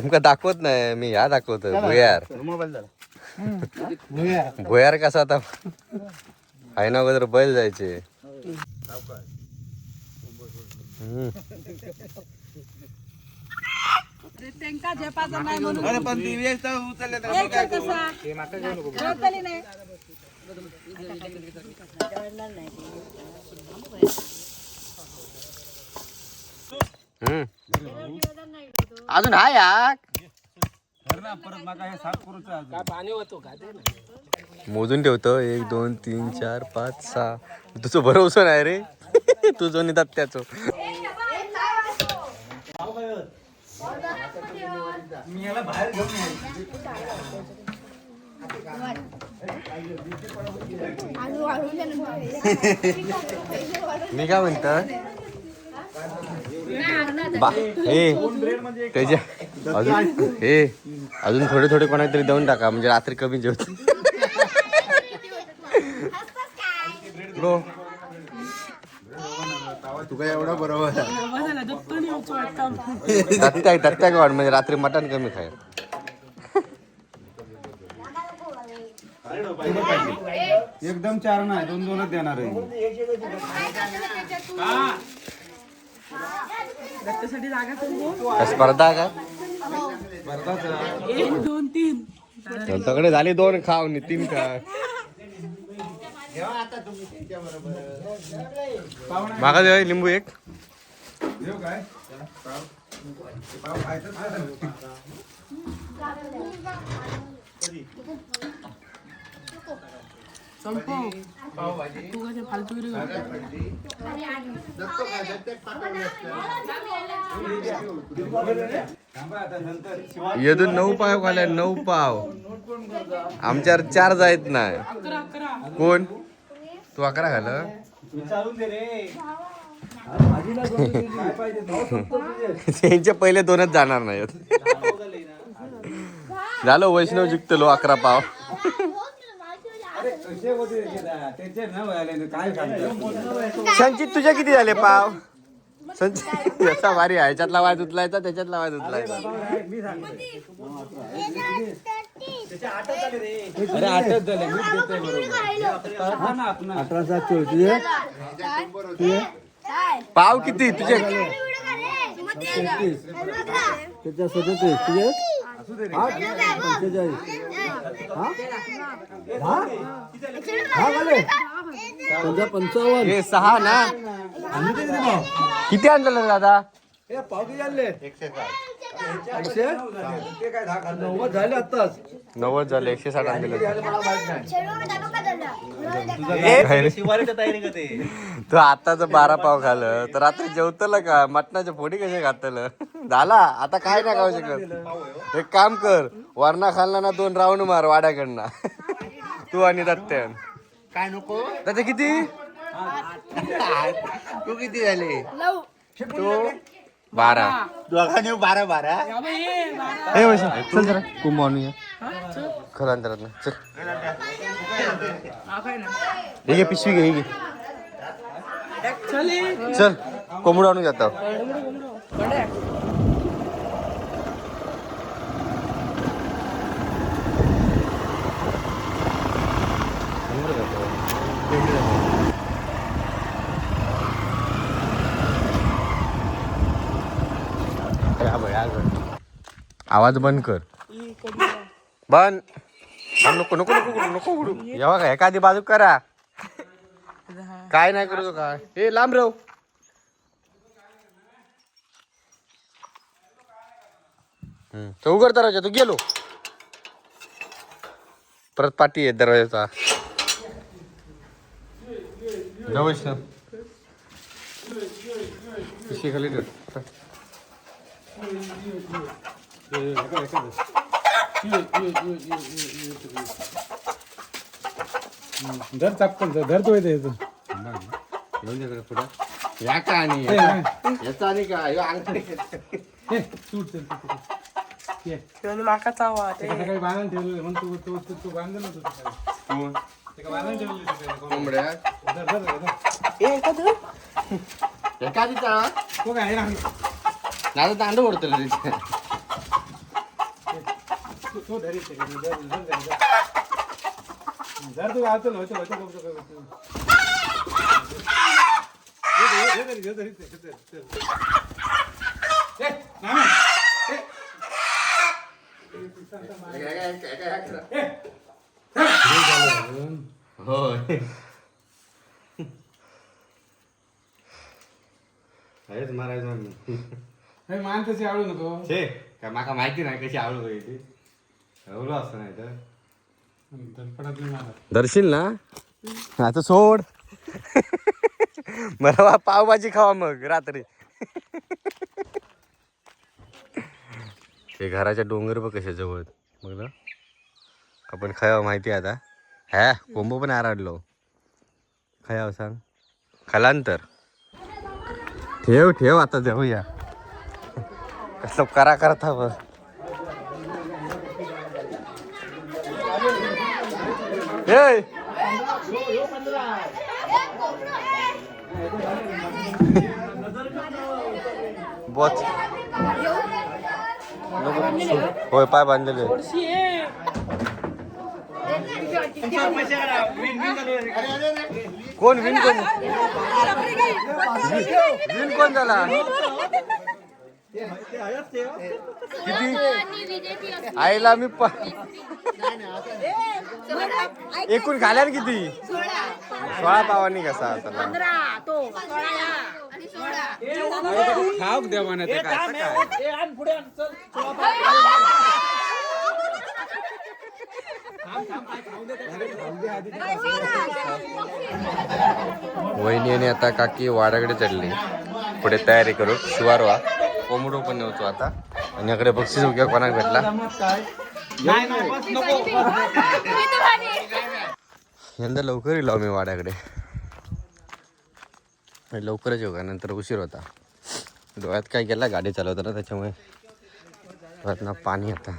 तुमका दाखवत नाही मी ह्या दाखवतो भुयार. भुयार. कसा आता? आहे ना अगोदर बैल जायचे. नाही म्हणून अरे पण ती वेळ तर उचलल्या तर एक तर कसा झेपली नाही हम्म. अजून हाय या. परत माका हे अजून. मोजून ठेवतो. एक दोन तीन चार पाच सहा. तुझं भरोसा नाही रे. तुझं निदात त्याचं. मी काय म्हणतो? बा हे. त्याच्या अजून हे. अजून थोडे थोडे कोणाला तरी देऊन टाका म्हणजे रात्री कमी जेवतो. लो. तुका एवढा बरोबर दत्त्या दत्त्या वाढ म्हणजे रात्री मटण कमी खाय. एकदम चार नाही दोन दोनच देणार आहे स्पर्धा का? एक दोन तीन. त्यांच्याकडे झाले दोन खाव नि तीन खा. मागा देवा लिंबू एक. काय तू फालतू शिवा यदून नऊ पाव खाल्या नऊ पाव. आमच्यावर चार जायत नाही. कोण? तू अकरा खाल विचारून दे रे. काय पाहिजे तुला? त्यांचे पहिले दोनच जाणार नाहीत. झालं वैष्णव जिंकतलो अकरा पाव अरे कसे होते ते जरा? त्यांचे न व्हायला काय सांगतो संचित तुझे किती झाले पाव? संचित याचा भारी आहे ह्याच्यातला वाय उचलायचा त्याच्यातला वाय उचलायचा हा पाव किती? तुझे? त्याच्या सदतीस तुझे? पंचेचाळीस पंचा पंचावन्न हे सहा ना किती आणलेलं दादा पाव किती आणले एकशे नव्वद झाले आत्ताच. नव्वद झाले एकशे साठ आणलेलं तू? आताच बारा पाव खाल्लं तर रात्री जेवतलं का? मटणाच्या फोडी कसे घातलं झाला आता काय नाही खाऊ शकत. एक काम कर वरणा खाल्ला ना दोन राऊंड मार वाड्याकडनं. तू आणि दत्त्यान. काय नको? त्याचे किती? तू किती झाले? तू? बारा. दोघांनी बारा बारा. ए वैशा, चल जरा. कुंभ आणूया. खरं अंतरात ना चल. हे पिशवी घे हे घे. चल. कोंबडू आणून जातो. आवाज बंद कर. बंद. नको नको नको नको उडू जेव्हा का एखादी बाजू करा. काय नाही करू का हे लांब राहू. हम्म, तो उघड दरवाजा तू गेलो. परत पाठी आहे दरवाजाचा. जवळ खाली ठेव. धर चप्पल धर तो येते घेऊन जा जरा पुढं. या का आणि याचा आणि का ह्यो अंगठी. माका चावा ते काही बांधून ठेवलेलं मग तू तू तू तू बांधलं नव्हतं सकाळी. तू ते का बांधून ठेवलेलं सकाळी. कोंबड्या धर, धर, धर, धर. एखादी चाळा तो काय आहे ना? माझं दांड ओढतो तिथे तो धरी ते धरी, धर, धर, धर, धर. धर तू वाचल होतं होतं होतं, होतं, होतं. हे धर, हे धर, हे धर, हे धर, हे धर. ए, मामा, ए. होय हेच मारायचं हे मान तशी आवडू नको. छे काय माका माहिती नाही कशी आवड होती एवढं असतं नाही तर. धडपडात नाही दर्शील ना? आता सोड. मला वा पावभाजी खावा मग रात्री. ते घराच्या डोंगर बघ कशा जवळ. मग ना. आपण खावा माहिती आहे आता. हा कोंबो पण आराडलो. खायाव सांग. खालांतर ठेव ठेव आता जाऊया. कसं करा करता मग बॉच. होय पाय बांधलेले. कोण विन कोण? विन कोण झाला? किती? आईला मी प- एकूण घाल्यार किती? सोळा. पावानी कसा आता. खाऊक द्यावा ना ते काय असं काय? वहिनी आता काकी वाड्याकडे चढली. पुढे तयारी करू. शिवारवा कोंबडो पण नव्हतो आता. आणि इकडे बक्षीस उद्या कोणाक भेटला? यंदा लवकर येलो मी वाड्याकडे. लवकरच येऊ का? नंतर उशीर होता. डोळ्यात काय गेला? गाडी चालवताना त्याच्यामुळे. ना पाणी आता.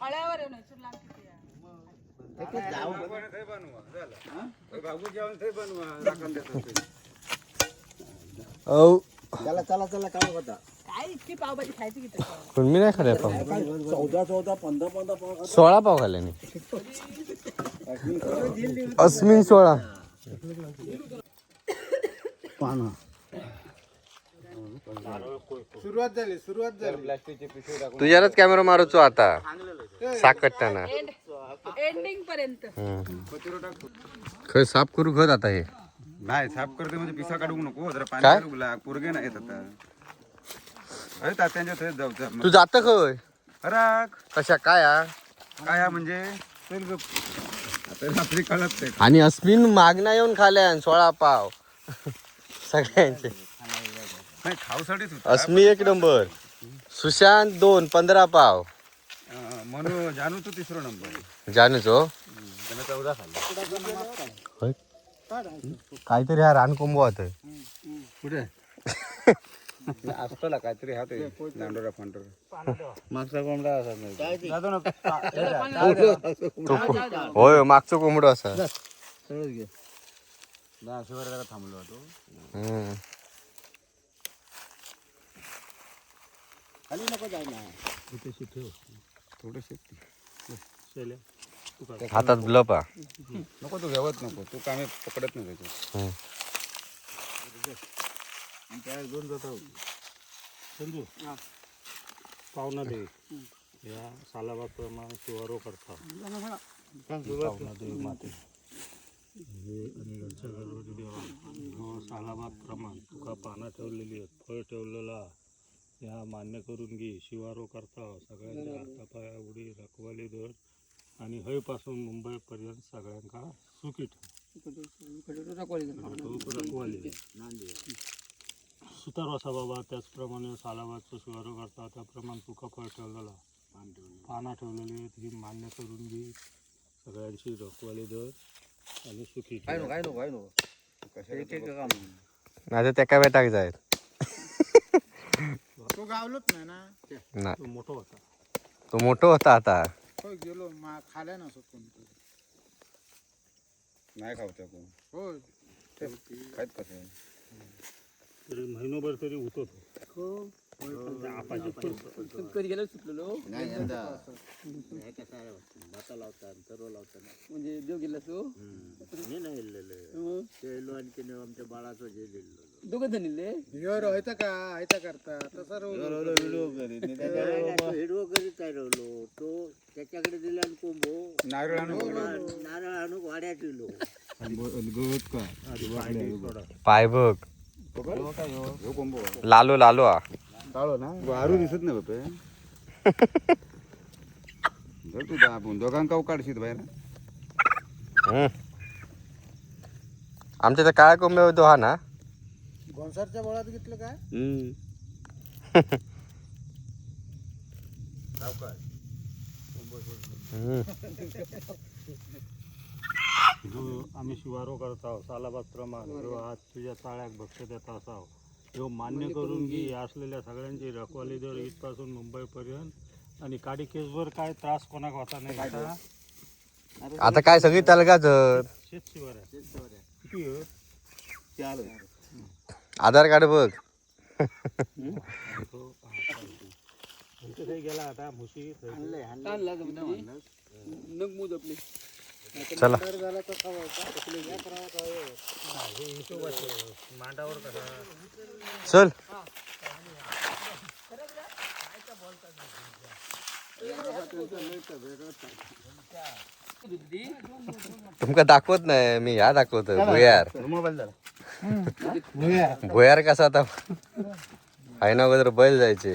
खळ्यावर येऊन इथून लांब किती आहे? भागू जेवण ते बनवा राखण देतो ते. औ काय इतकी पावभाजी खायची किती पण मी नाही खाल्ला पाव चौदा चौदा पंधरा पंधरा सोळा पाव खाल्ले मी. अस्मिन सोळा. सुरुवात झाली सुरुवात झाली. तुझ्यालाच कॅमेरा मारूचो आता. साकटताना एंडिंग पर्यंत. खय साफ करू खत आता हे. नाही साफ करते म्हणजे पिसा काढू नको जरा काय? पाणी काढू लाग पोरगे नाही येत आता. अरे तात्यांच्या थेट जाऊ चल तू जात खय हराक कशा काय हा? काय हा म्हणजे? चल गप. आता रात्री कळत ते आणि अस्मिन मागना येऊन खाल्यान सोळा पाव. सगळ्यांचे. नाही खाऊसाठीच होता. अस्मी एक नंबर. सुशांत दोन पंधरा पाव. अं, जानू तू तिसरा नंबर. जानूचो त्याला चौदा खाल्ला. काहीतरी हा रानकोंबो होत कुठे? असतो काहीतरी हा ते फांडोरा. मागचा कोंबडा असा होय मागचो कोंबडो असा. शिवाय थांबलो होतो. हम्म. हातात ब्लप हा नको. तू घेवत नको. तू कामे पकडत नाही त्याच्यात. हम्म. पावना दे. या सालाबाद प्रमाण शिवारो करता. पावना दे माते. हे आणि देवा. हो सालाबाद प्रमाण तुका पानं ठेवलेली आहेत फळ ठेवलेला. या मान्य करून घे शिवारो करता. सगळ्यांच्या हातापाया उडी रखवाली दर आणि हयपासून मुंबईपर्यंत सगळ्यांका सुखी ठेव. रखवाली सुतार असा बाबा त्याचप्रमाणे सालाबादचं शिवारो करता त्याप्रमाणे तुका फळ ठेवलेला. पाना ठेवलेली. आहेत ही मान्य करून घे. सगळ्यांची रखवाली दर आणि सुखी ठेव. नाही त्या काय बेटाक जायत. तो गावलोच नाही ना. नाही. तो मोठा होता. तो मोठो होता आता. गेलो मा खाल्या नसत कोणतं नाही खावत्या कोण. होय. खायत कसं? तरी महिनोभर तरी होतो. तो. आपाचे कधी गेलो सुटलेलो नाही यंदा. म्हणजे देव गेला तो? मी नाही इल्लेलं तेलो आणि तिने आमच्या बाळाचं जे लिहिलं दोघं जण इल्ले रोयता का? आयता करता. तसा रोवलो हिडवो करीत काय राहिलो. तो त्याच्याकडे दिला आणि कोंबो नारळ आणून नारळ आणून वाड्यात दिलो पाय बघ. लालो लालो हा. काळो ना? वारू दिसत नाही बापे जर तू दाबून दोघांका काढशीत बाहेर? आमच्या काय कोंबे होतो हा ना. घोंसारच्या बळात घेतलं काय? जो आम्ही शिवारो करत आहोत सालाबाद ह्यो आज तुझ्या चाळ्याक भक्ष देत असाव. ह्यो मान्य करून घे या असलेल्या सगळ्यांची रखवाली दर इथपासून मुंबईपर्यंत. आणि काडी केसवर काय त्रास कोणाक होता नाही का? आता काय सगळी तलगाच शेत शिवार आहे. किती? आधार कार्ड बघ. तो हा, चालतंय. गेला आता म्हशी थंय. आणला नग मूज आपली चला. हे चल. तुमका दाखवत नाही मी ह्या दाखवतो भुयार. भुयार कसा आता? आहे ना अगोदर बैल जायचे.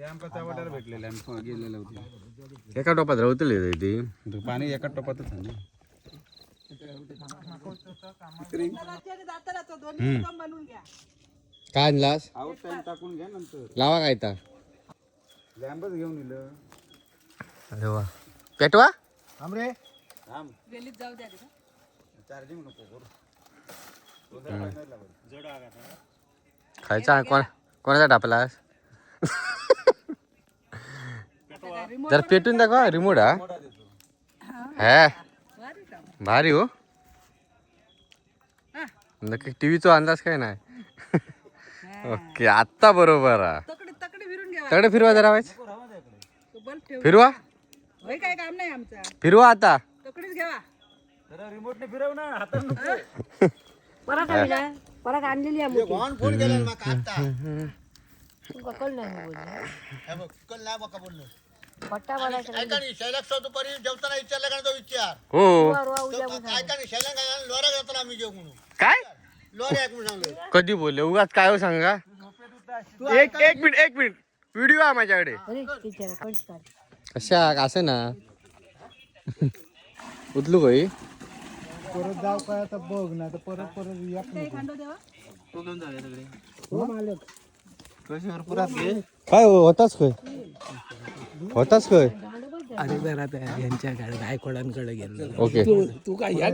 ते आमका चावटार भेटलेले आम्ही. गेलेले होते. एका टोपात राहतली ती. पाणी एका टोपातच आहे ना. जाताना तो दोन्ही एकदम बनवून घ्या काय आणलास? आऊट टाइम टाकून घ्या नंतर. लावा काय ता लॅम्बच घेऊन दिलं अरे वा. पेटवा. आमरे वेलीत जाऊ द्या. चार्जिंग नको खायचा कोण कोणाचा टापलास? जर पेटून दाखवा रिमोट हा. हा. भारी हो. नक्की टीव्हीचा अंदाज काय नाही. ओके आत्ता बरोबर हा तकडे फिरवा जरा वाईस तो बल्ब ठेव फिरवा. काय काम नाही आमचा. फिरवा आता. तकडेच घ्यावा परत आणली परत आणलेली आहे मोठी. कळलं नाही बोलले. पट्टा बनायचा हो. रोवा उद्या काय? कधी बोलले? उगाच काय हो सांगा? एक एक मिनिट एक मिनिट. व्हिडिओ आहे माझ्याकडे. तिच्या काढ कशा असं ना? उचलू काही परत जाऊ काय आता बघ ना तर परत परत या ते खांडो देवा. काय हो, होताच काय होताच काय अरे जरा त्या यांच्या गायकवाडांकडे गेलो ओके. तू काय या.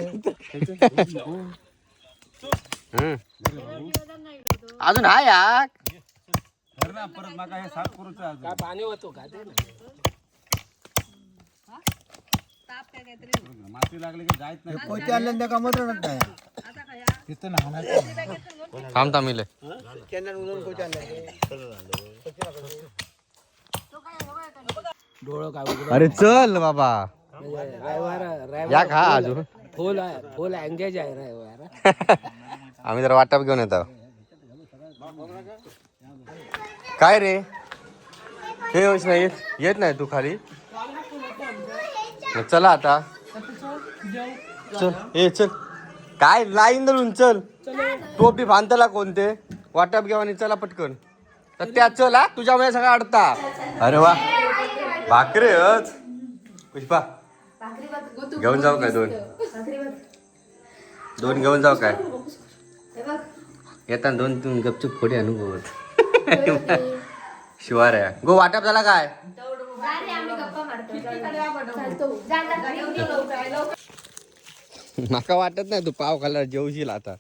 अजून हाय याक. परत नका हे साफ करूचा काय पाणी होतो का ते? ताप काय काहीतरी. माती लागली की जायत नाही. पोते आणलं त्या कामात नाही आता काय या? तिथं नाहणार थांब थांबिले डोळं काय उघडं? अरे चल बाबा. या खा अजून. फुल आहे फुल एंगेज आहे रविवार. आम्ही जरा वाटप घेऊन येतो. काय रे? हे होईस नाही येत येत नाही तू खाली? मग चला आता. चल ए चल. काय लाईन धरून चल. टोपी बांधताला कोणते? वाटप घ्या आणि चला पटकन. तर त्या चल हा तुझ्यामुळे सगळं अडता. अरे वा. भाकरे पुष्पा घेऊन जाऊ काय दोन? दोन घेऊन जाऊ काय? येताना दोन तीन गपचूप फोडी आणू शिवार आहे. गो वाटप झाला काय? माका वाटत नाही तू पाव खाल्ला जेवशील आता.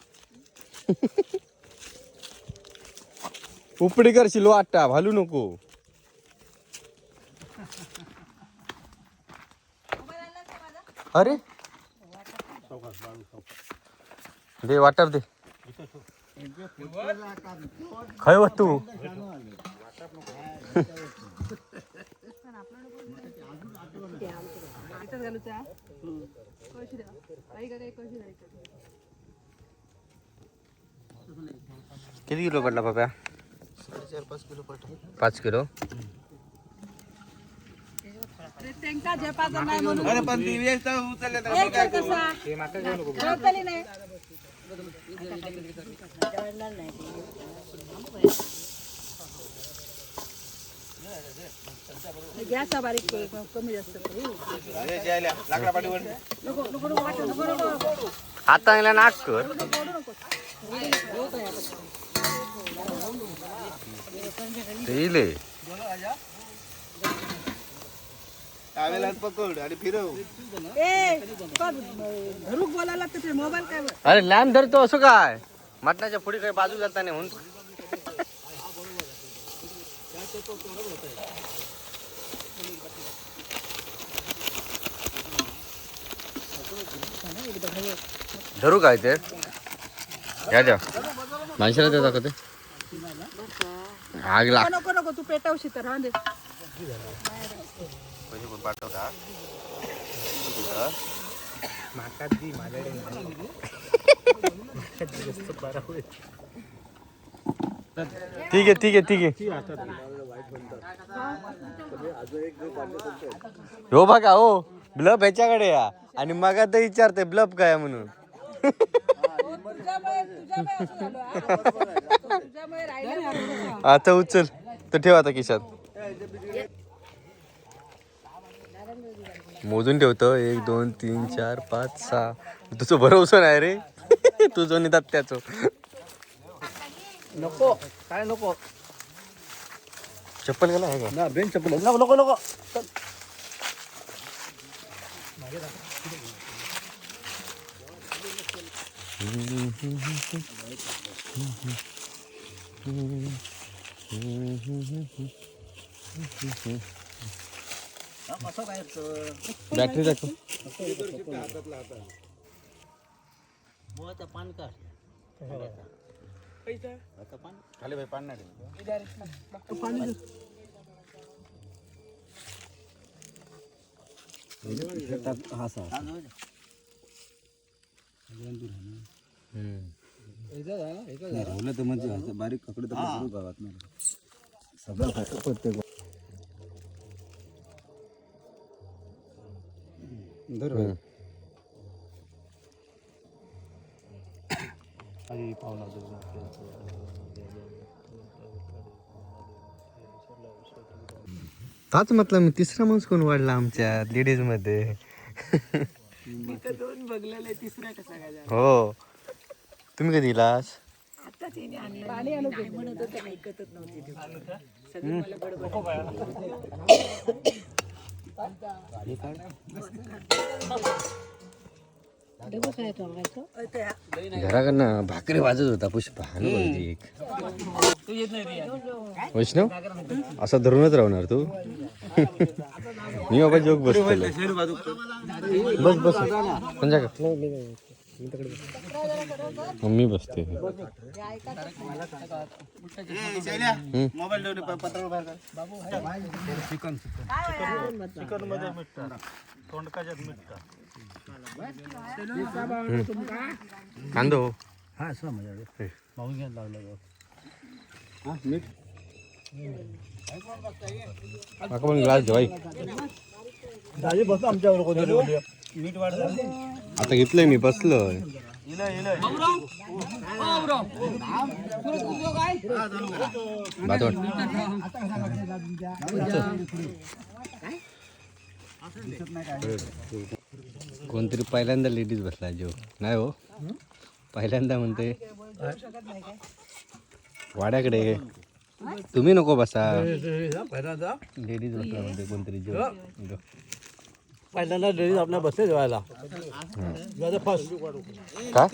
उपडी करशील वाटा भालू नको. अरे. दे वाटप दे. खय व तू याच्यात घालूचा कळशी द्या काही का काही कळशी द्यायचं किती किलो। पडला पप्या पाच किलो ते त्यांका झेपाचा नाही म्हणून अरे पण ती वेळ तर उचलल्या तर एक तर कसा झेपली नाही। गॅस बारीक करू, कमी जास्त करू. लाकडा पाठीवर नाक कर. ते टावेला पकड आणि फिरव ए घरुक बोलायला तर ते मोबाईल काय अरे लॅम्प धरतो असं काय? मटणाच्या पुढे काही बाजू जाता नाही म्हणून. धरू काय ते? घ्या द्या. माणसाला देता का ते? आग लाग नको नको तू पेटवशी तर हा दे. पाठवता? ठीक आहे ठीक आहे ठीक आहे. हो बघा हो. ब्लब ह्याच्याकडे या. आणि मग आता विचारते ब्लब काय म्हणून. आता उचल. तर ठेव आता खिशात. मोजून ठेवतो. एक दोन तीन चार पाच सहा. तुझं भरोसा नाही रे. तुझं नेतात त्याचं नको. काय नको? चप्पल गेला आहे का? ना बेन चप्पल नको नको नको. बॅटरी दाखव. पान काढ. खाली भाई पाणी नाही ठेवलं तर म्हणजे असं बारीक कपडे तर करू गावात ना सगळं खातं प्रत्येक धर भाई. ताच म्हटलं मी तिसरा माणूस कोण वाढला आमच्या लेडीजमध्ये? हो. तुम्ही कधी घराकडनं भाकरी वाजत होता पुष्पा. एक. वैष्णव असा धरूनच राहणार तू? मी बाबा जोक बसतो बस बस. म्हणजे मम्मी बसते मोबाईल. चिकन. चिकनमध्ये. तोंडकाच्यात. कांदो. हा असं पाहून घ्यायला लागलं माका पण ग्लास ठेवाई दाजी बस आमच्यावर कोणी मीठ वाढलं आता घेतलंय मी बसलोय. इलं इलं भातवड. कोणतरी पहिल्यांदा लेडीज बसला जेव नाही हो. पहिल्यांदा म्हणते. वाड्याकडे. तुम्ही नको बसा. लेडीज बसला म्हणते कोणतरी इथं. पहिल्यांदा लेडीज आपल्या बसले जेवायला. फर्स्ट का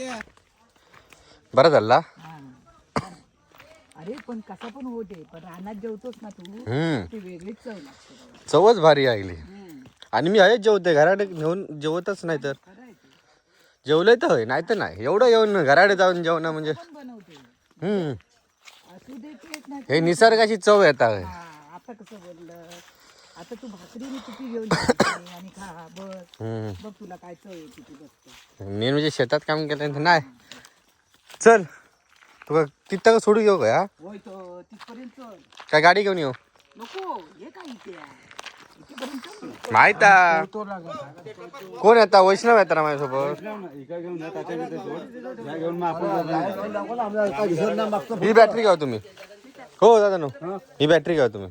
बरं झाला. अरे पण कसा पण होते पण रानात जेवतोस ना तू वेगळीच चव लागते. चवच भारी ऐकली आणि मी हेच जेवते घराकडे घेऊन जेवतच नाही तर. जेवलंय तर होय नाही तर नाही. एवढं येऊन घराकडे जाऊन जेवणं म्हणजे हम्म. असू दे तेच ना हे निसर्गाची चव येत आहे हा, आता कसं बोललं? आता तू भाकरीने किती घेऊन आणि खा बस. हम्म. बघ तुला काय चव येते ती बसते मी म्हणजे शेतात काम केलं नाही. चल तुका तिथं सोडू घेऊ का हा? होय तो तिथपर्यंत चल. काय गाडी घेऊन येऊ? नको हे काय इथे. माहीत कोण येता वैष्णव येतात ना माझ्यासोबत. ही बॅटरी घ्या हो तुम्ही. हो दादा नो. ही बॅटरी घ्या हो तुम्ही.